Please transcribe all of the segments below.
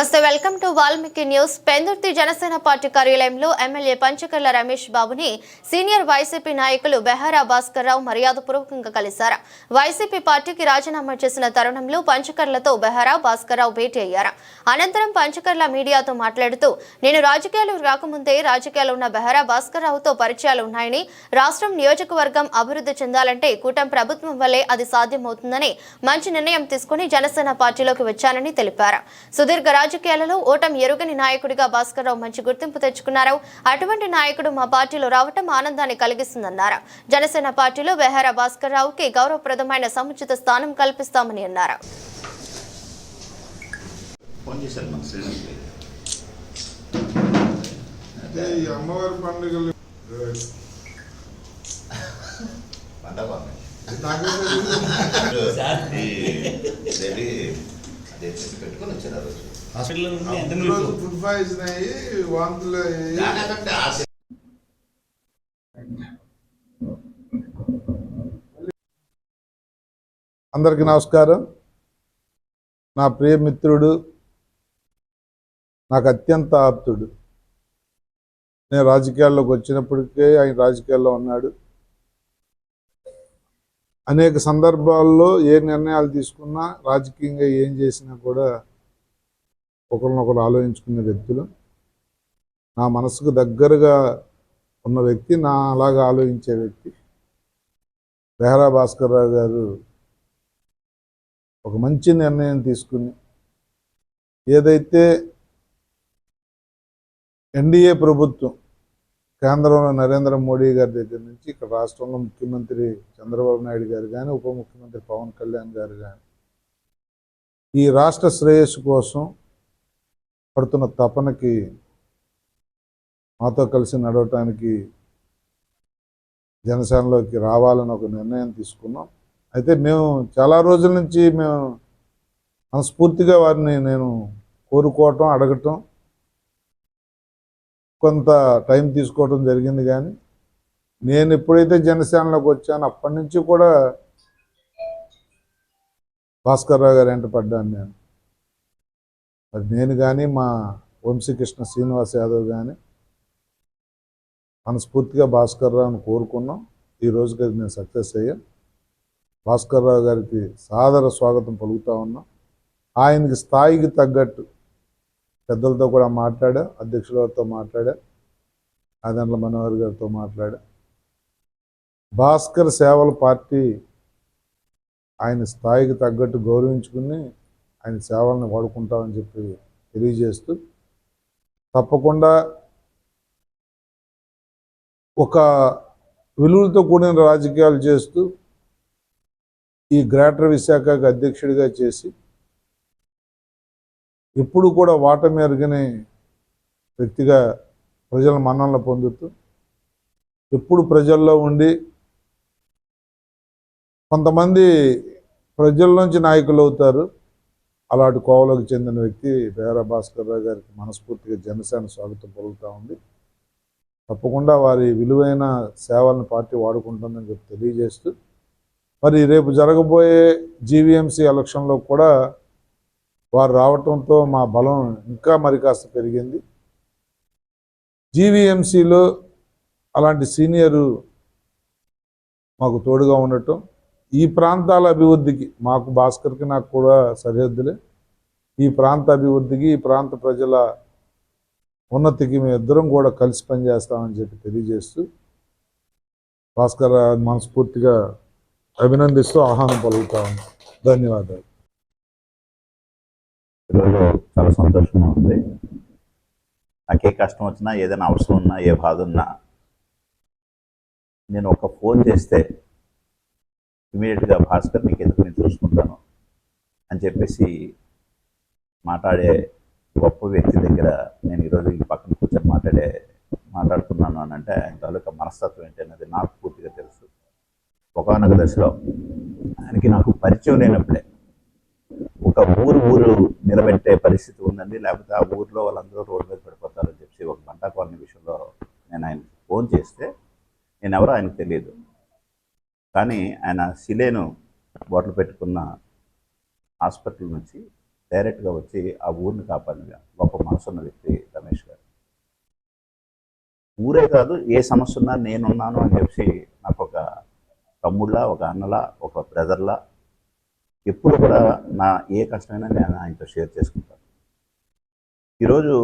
నమస్తే welcome to Valmiki news. Pendurthi Janasena party కార్యాలయంలో MLA Panchakarla Ramesh బాబుని సీనియర్ వైసీపీ నాయకులు బెహారా భాస్కర్ రావు మర్యాదపూర్వకంగా కలిశారు. వైసీపీ పార్టీకి రాజీనామా చేసిన తరుణంలో పంచకర్లతో బెహారా భాస్కర్ రావు భేటీ అయ్యారు. అనంతరం పంచకర్ల మీడియాతో మాట్లాడుతూ నేను రాజకీయాలు రాకముందే రాజకీయాలు ఉన్న బెహారా భాస్కర్ రావుతో పరిచయాలు ఉన్నాయని రాష్ట్రం నియోజకవర్గం అభివృద్ధి చెందాలంటే కూటమి ప్రభుత్వం వల్లే అది సాధ్యమవుతుందని మంచి నిర్ణయం తీసుకుని జనసేన పార్టీలోకి వచ్చానని తెలిపారు. సుదీర్ఘ రాజకీయాలలో ఓటమి ఎరుగని నాయకుడిగా భాస్కర్రావు మంచి గుర్తింపు తెచ్చుకున్నారు. అటువంటి నాయకుడు మా పార్టీలో రావటం ఆనందాన్ని కలిగిస్తుందన్నారు. జనసేన పార్టీలో బెహారా భాస్కర్ రావుకి గౌరవప్రదమైన సముచిత స్థానం కల్పిస్తామని అన్నారు. పెట్టుకొని వచ్చారు ఆ రోజు. హాస్పిటల్లో ఫుడ్ పాయిజన్ అయ్యి వాంతులు అందరికీ నమస్కారం. నా ప్రియ మిత్రుడు నాకు అత్యంత ఆప్తుడు. నేను రాజకీయాల్లోకి వచ్చినప్పటికే ఆయన రాజకీయాల్లో ఉన్నాడు. అనేక సందర్భాల్లో ఏ నిర్ణయాలు తీసుకున్నా రాజకీయంగా ఏం చేసినా కూడా ఒకరినొకరు ఆలోచించుకునే వ్యక్తులు. నా మనసుకు దగ్గరగా ఉన్న వ్యక్తి నా అలాగా ఆలోచించే వ్యక్తి. బెహరా భాస్కర్ రావు గారు ఒక మంచి నిర్ణయం తీసుకుని ఏదైతే ఎన్డీఏ ప్రభుత్వం కేంద్రంలో నరేంద్ర మోడీ గారి దగ్గర నుంచి ఇక్కడ రాష్ట్రంలో ముఖ్యమంత్రి చంద్రబాబు నాయుడు గారు కానీ ఉప ముఖ్యమంత్రి పవన్ కళ్యాణ్ గారు కానీ ఈ రాష్ట్ర శ్రేయస్సు కోసం పడుతున్న తపనకి మాతో కలిసి నడవటానికి జనసేనలోకి రావాలని ఒక నిర్ణయం తీసుకున్నాం. అయితే మేము చాలా రోజుల నుంచి మేము మనస్ఫూర్తిగా వారిని నేను కోరుకోవటం అడగటం కొంత టైం తీసుకోవటం జరిగింది కానీ నేను ఎప్పుడైతే జనసేనలోకి వచ్చానో అప్పటి నుంచి కూడా భాస్కర్ రావు గారు వెంట పడ్డాను నేను. అది నేను కానీ మా వంశీకృష్ణ శ్రీనివాస్ యాదవ్ కానీ మనస్ఫూర్తిగా భాస్కర్ రావును కోరుకున్నాం. ఈ రోజుకి అది నేను సక్సెస్ అయ్యాను భాస్కర్ రావు గారికి సాదర స్వాగతం పలుకుతా ఉన్నాం. ఆయనకి స్థాయికి తగ్గట్టు పెద్దలతో కూడా మాట్లాడా అధ్యక్షులతో మాట్లాడా ఆదండ్ల మనోహర్ గారితో మాట్లాడా. భాస్కర్ సేవల పార్టీ ఆయన స్థాయికి తగ్గట్టు గౌరవించుకుని ఆయన సేవలను వాడుకుంటామని చెప్పి తెలియజేస్తూ తప్పకుండా ఒక విలువలతో కూడిన రాజకీయాలు చేస్తూ ఈ గ్రేటర్ విశాఖకు అధ్యక్షుడిగా చేసి ఎప్పుడు కూడా వాటమి ఎరగని వ్యక్తిగా ప్రజల మన్ననలు పొందుతూ ఎప్పుడు ప్రజల్లో ఉండి కొంతమంది ప్రజల్లోంచి నాయకులు అవుతారు. అలాంటి కోవలోకి చెందిన వ్యక్తి బేరా భాస్కర్ రావు గారికి మనస్ఫూర్తిగా జనసేన స్వాగతం పలుకుతూ ఉంది. తప్పకుండా వారి విలువైన సేవలను పార్టీ వాడుకుంటుందని చెప్పి తెలియజేస్తూ మరి రేపు జరగబోయే జీవీఎంసీ ఎలక్షన్లో కూడా వారు రావటంతో మా బలం ఇంకా మరి కాస్త పెరిగింది. జీవీఎంసీలో అలాంటి సీనియరు మాకు తోడుగా ఉండటం ఈ ప్రాంతాల అభివృద్ధికి మాకు భాస్కర్కి నాకు కూడా సరిహద్దులే. ఈ ప్రాంత అభివృద్ధికి ఈ ప్రాంత ప్రజల ఉన్నతికి మేము ఇద్దరం కూడా కలిసి పనిచేస్తామని చెప్పి తెలియజేస్తూ భాస్కర్ మనస్ఫూర్తిగా అభినందిస్తూ ఆహ్వానం పలుకుతా ఉన్నాం. ధన్యవాదాలు. ఈరోజు చాలా సంతోషంగా ఉంది. నాకు ఏ కష్టం వచ్చినా ఏదైనా అవసరం ఉన్నా ఏ బాధ ఉన్నా నేను ఒక ఫోన్ చేస్తే ఇమీడియట్గా భాస్కర్ నీకు ఎందుకు నేను చూసుకుంటాను అని చెప్పేసి మాట్లాడే గొప్ప వ్యక్తి దగ్గర నేను ఈరోజు ఈ పక్కన కూర్చొని మాట్లాడే మాట్లాడుతున్నాను అని అంటే ఆయన తాలూకా మనస్తత్వం ఏంటనేది అనేది నాకు పూర్తిగా తెలుసు. ఒకనొక దశలో ఆయనకి నాకు పరిచయం లేనప్పుడే ఒక ఊరు ఊరు నిలబెట్టే పరిస్థితి ఉందండి. లేకపోతే ఆ ఊరిలో వాళ్ళందరూ రోడ్డు మీద పడిపోతారని చెప్పి ఒక బంటా కాలనీ విషయంలో నేను ఆయన ఫోన్ చేస్తే నేను ఎవరో ఆయనకు తెలియదు. కానీ ఆయన సిలేను బాటిల్ పెట్టుకున్న హాస్పిటల్ నుంచి డైరెక్ట్గా వచ్చి ఆ ఊరిని కాపాడిన గొప్ప మనసున్న వ్యక్తి రమేష్ గారు. ఊరే కాదు ఏ సమస్య ఉన్నా నేనున్నాను అని చెప్పి నాకు ఒక తమ్ముళ్ళ ఒక అన్నలా ఒక బ్రదర్లా ఎప్పుడు కూడా నా ఏ కష్టమైనా నేను ఆయనతో షేర్ చేసుకుంటాను. ఈరోజు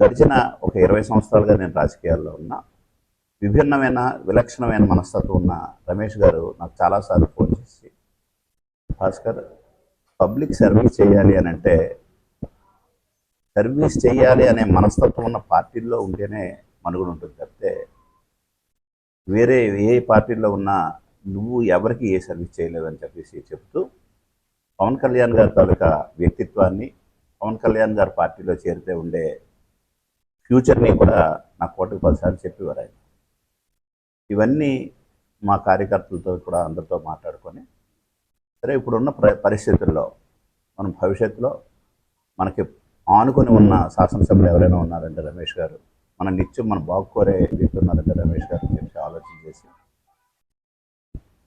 గడిచిన ఒక ఇరవై సంవత్సరాలుగా నేను రాజకీయాల్లో ఉన్నా విభిన్నమైన విలక్షణమైన మనస్తత్వం ఉన్న రమేష్ గారు నాకు చాలాసార్లు ఫోన్ చేసి భాస్కర్ పబ్లిక్ సర్వీస్ చేయాలి అని అంటే సర్వీస్ చేయాలి అనే మనస్తత్వం ఉన్న పార్టీల్లో ఉంటేనే మనుగడ ఉంటుంది తప్పితే వేరే ఏ పార్టీలో ఉన్నా నువ్వు ఎవరికి ఏ సర్వీస్ చేయలేదని చెప్పేసి చెప్తూ పవన్ కళ్యాణ్ గారి తాలూకా వ్యక్తిత్వాన్ని పవన్ కళ్యాణ్ గారి పార్టీలో చేరితే ఉండే ఫ్యూచర్ని కూడా నా కోటికి పదిసార్లు చెప్పేవారు ఆయన. ఇవన్నీ మా కార్యకర్తలతో కూడా అందరితో మాట్లాడుకొని సరే ఇప్పుడున్న ప్ర పరిస్థితుల్లో మనం భవిష్యత్తులో మనకి ఆనుకొని ఉన్న శాసనసభ్యులు ఎవరైనా ఉన్నారంటే రమేష్ గారు మన నిత్యం మన బాగుకోరే వ్యక్తి ఉన్నారంటే రమేష్ గారు చెప్పి ఆలోచన చేసి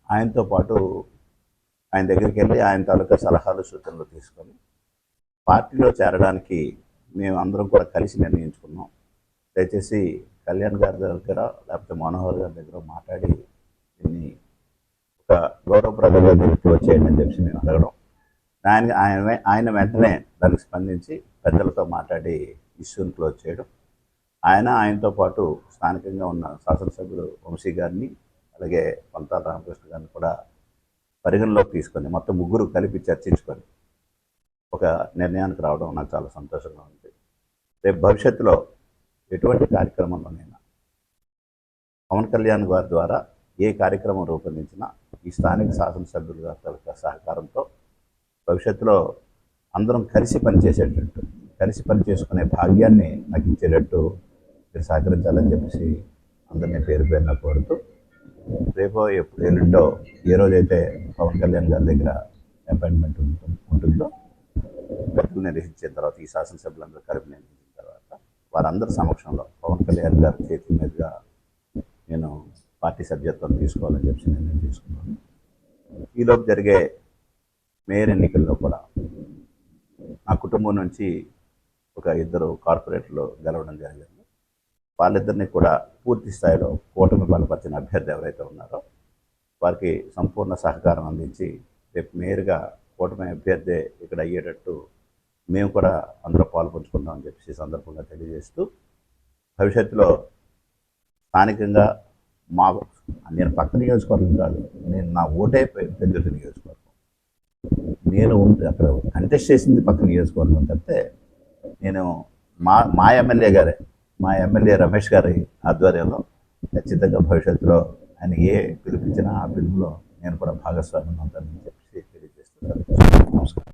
ఆయనతో పాటు ఆయన దగ్గరికి వెళ్ళి ఆయన తాలూకా సలహాలు సూచనలు తీసుకొని పార్టీలో చేరడానికి మేము అందరం కూడా కలిసి నిర్ణయించుకున్నాం. దయచేసి కళ్యాణ్ గారి దగ్గర లేకపోతే మనోహర్ గారి దగ్గర మాట్లాడి దీన్ని ఒక గౌరవప్రదంగా దీనికి వచ్చేయండి అని చెప్పి మేము అడగడం. ఆయన ఆయన ఆయన వెంటనే దానికి స్పందించి పెద్దలతో మాట్లాడి ఇష్యూని క్లోజ్ చేయడం. ఆయన ఆయనతో పాటు స్థానికంగా ఉన్న శాసనసభ్యుడు వంశీ గారిని అలాగే పంతాల రామకృష్ణ గారిని కూడా పరిగణలోకి తీసుకొని మొత్తం ముగ్గురు కలిపి చర్చించుకొని ఒక నిర్ణయానికి రావడం నాకు చాలా సంతోషంగా ఉంది. రేపు భవిష్యత్తులో ఎటువంటి కార్యక్రమంలోనైనా పవన్ కళ్యాణ్ గారి ద్వారా ఏ కార్యక్రమం రూపొందించినా ఈ స్థానిక శాసనసభ్యుల గారి తాలూకా సహకారంతో భవిష్యత్తులో అందరం కలిసి పనిచేసేటట్టు కలిసి పనిచేసుకునే భాగ్యాన్ని నాకు ఇచ్చేటట్టు మీరు సహకరించాలని చెప్పేసి అందరినీ పేరు పేరున కోరుతూ రేపో ఎప్పుడు ఎల్లుండో ఏ రోజైతే పవన్ కళ్యాణ్ గారి దగ్గర అపాయింట్మెంట్ ఉంటుందో పెద్దలు నిర్వహించిన తర్వాత ఈ శాసనసభ్యులందరూ కలిపి నిర్వహించిన వారందరి సమక్షంలో పవన్ కళ్యాణ్ గారి చేతి మీదుగా నేను పార్టీ సభ్యత్వం తీసుకోవాలని చెప్పి నిర్ణయం తీసుకున్నాను. ఈలోపు జరిగే మేయర్ ఎన్నికల్లో కూడా నా కుటుంబం నుంచి ఒక ఇద్దరు కార్పొరేటర్లు గెలవడం జరిగింది. వాళ్ళిద్దరిని కూడా పూర్తి స్థాయిలో కూటమి బలపరిచిన అభ్యర్థి ఎవరైతే ఉన్నారో వారికి సంపూర్ణ సహకారం అందించి రేపు మేయర్గా కూటమి అభ్యర్థి ఇక్కడ అయ్యేటట్టు మేము కూడా అందరూ పాల్పంచుకుందాం అని చెప్పేసి సందర్భంగా తెలియజేస్తూ భవిష్యత్తులో స్థానికంగా మా నేను పక్క నియోజకవర్గం కాదు నేను నా ఓటే పెద్ద నియోజకవర్గం. నేను ఉంటే అక్కడ కంటెస్ట్ చేసింది పక్క నియోజకవర్గం తప్పితే నేను మా మా ఎమ్మెల్యే గారే మా ఎమ్మెల్యే రమేష్ గారి ఆధ్వర్యంలో ఖచ్చితంగా భవిష్యత్తులో ఆయన ఏ పిలిపించినా ఆ పిలుపులో నేను కూడా భాగస్వామ్యం అవుతానని చెప్పి తెలియజేస్తూ నమస్కారం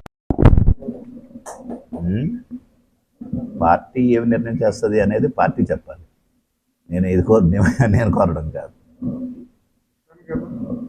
ఉమ్. పార్టీ ఏమి నిర్ణయం చేస్తుంది అనేది పార్టీ చెప్పాలి. నేను ఇది కోరు నేను కోరడం కాదు.